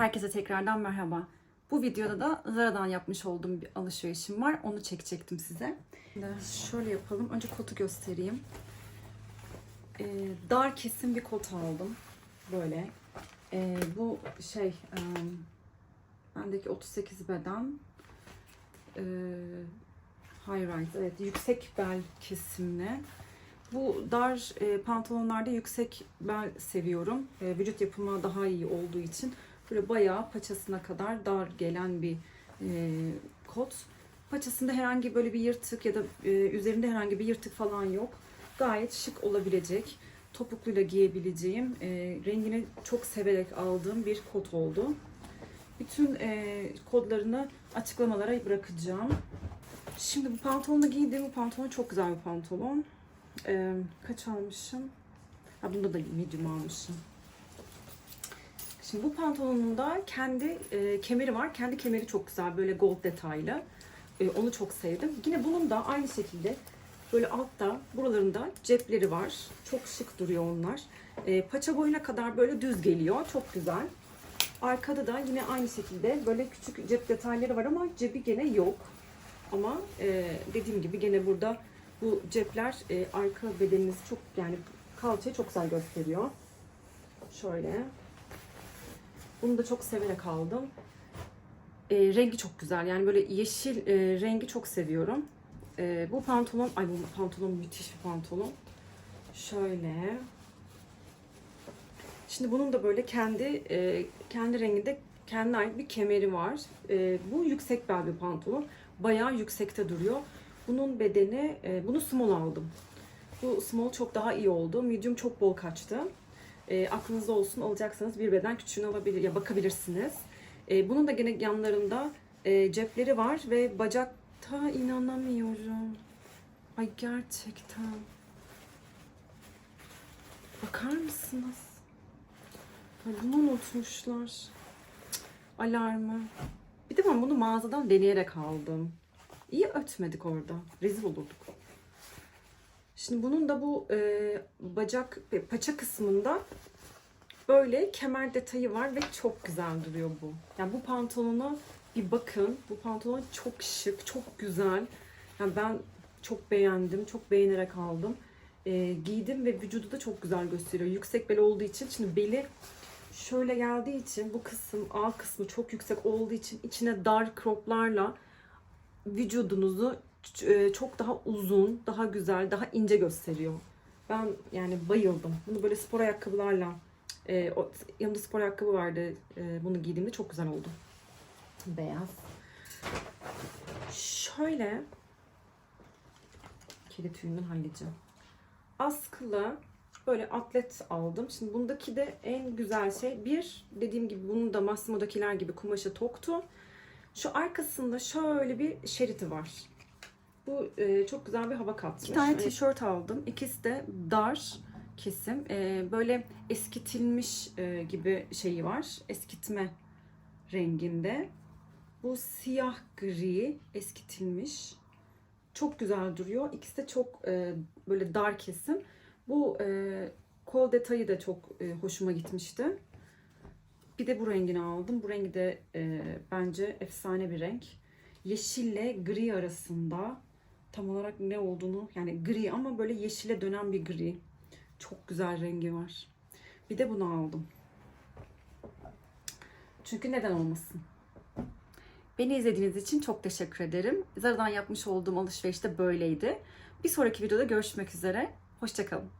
Herkese tekrardan merhaba. Bu videoda da Zara'dan yapmış olduğum bir alışverişim var. Onu çekecektim size. Şöyle yapalım. Önce kotu göstereyim. Ee, dar kesim bir kot aldım. Böyle. Ee, bu şey e, bendeki 38 beden e, high rise evet yüksek bel kesimli. Bu dar e, pantolonlarda yüksek bel seviyorum. E, vücut yapıma daha iyi olduğu için böyle bayağı paçasına kadar dar gelen bir e, kot. Paçasında herhangi böyle bir yırtık ya da e, üzerinde herhangi bir yırtık falan yok. Gayet şık olabilecek, topukluyla giyebileceğim, e, rengini çok severek aldığım bir kot oldu. Bütün e, kodlarını açıklamalara bırakacağım. Şimdi bu pantolonu giydim. Bu pantolon çok güzel bir pantolon. Ee, kaç almışım? Ha bunda da medium almışım. Şimdi bu pantolonun da kendi e, kemeri var. Kendi kemeri çok güzel. Böyle gold detaylı. E, onu çok sevdim. Yine bunun da aynı şekilde böyle altta buralarında cepleri var. Çok şık duruyor onlar. E, paça boyuna kadar böyle düz geliyor. Çok güzel. Arkada da yine aynı şekilde böyle küçük cep detayları var ama cebi gene yok. Ama e, dediğim gibi gene burada bu cepler e, arka bedeninizi çok yani kalçayı çok güzel gösteriyor. Şöyle. Bunu da çok severek aldım. E, rengi çok güzel. Yani böyle yeşil e, rengi çok seviyorum. E, bu pantolon, ay bu pantolon müthiş bir pantolon. Şöyle. Şimdi bunun da böyle kendi e, kendi renginde kendine ait bir kemeri var. E, bu yüksek bel bir pantolon. Bayağı yüksekte duruyor. Bunun bedeni, e, bunu small aldım. Bu small çok daha iyi oldu. Medium çok bol kaçtı. E, aklınızda olsun alacaksanız bir beden küçüğünü alabilir ya bakabilirsiniz. E, bunun da gene yanlarında e, cepleri var ve bacakta inanamıyorum. Ay gerçekten. Bakar mısınız? Ay bunu unutmuşlar. Cık, Alarmı. Bir de ben bunu mağazadan deneyerek aldım. İyi ötmedik orada. Rezil olurduk. Şimdi bunun da bu e, bacak ve paça kısmında böyle kemer detayı var ve çok güzel duruyor bu. Yani bu pantolona bir bakın. Bu pantolon çok şık, çok güzel. Yani ben çok beğendim, çok beğenerek aldım. E, giydim ve vücudu da çok güzel gösteriyor. Yüksek bel olduğu için şimdi beli şöyle geldiği için bu kısım A kısmı çok yüksek olduğu için içine dar croplarla vücudunuzu e, çok daha uzun, daha güzel, daha ince gösteriyor. Ben yani bayıldım. Bunu böyle spor ayakkabılarla e, o, yanımda spor ayakkabı vardı. E, bunu giydiğimde çok güzel oldu. Beyaz. Şöyle kedi tüyünden halledeceğim. Askılı böyle atlet aldım. Şimdi bundaki de en güzel şey bir dediğim gibi bunun da Massimo'dakiler gibi kumaşı toktu. Şu arkasında şöyle bir şeridi var. Bu e, çok güzel bir hava katmış. İki tane tişört aldım. İkisi de dar kesim. E, böyle eskitilmiş e, gibi şeyi var. Eskitme renginde. Bu siyah gri eskitilmiş. Çok güzel duruyor. İkisi de çok e, böyle dar kesim. Bu e, kol detayı da çok e, hoşuma gitmişti. Bir de bu rengini aldım. Bu rengi de e, bence efsane bir renk. Yeşille gri arasında tam olarak ne olduğunu yani gri ama böyle yeşile dönen bir gri. Çok güzel rengi var. Bir de bunu aldım. Çünkü neden olmasın? Beni izlediğiniz için çok teşekkür ederim. Zara'dan yapmış olduğum alışveriş de böyleydi. Bir sonraki videoda görüşmek üzere. Hoşçakalın.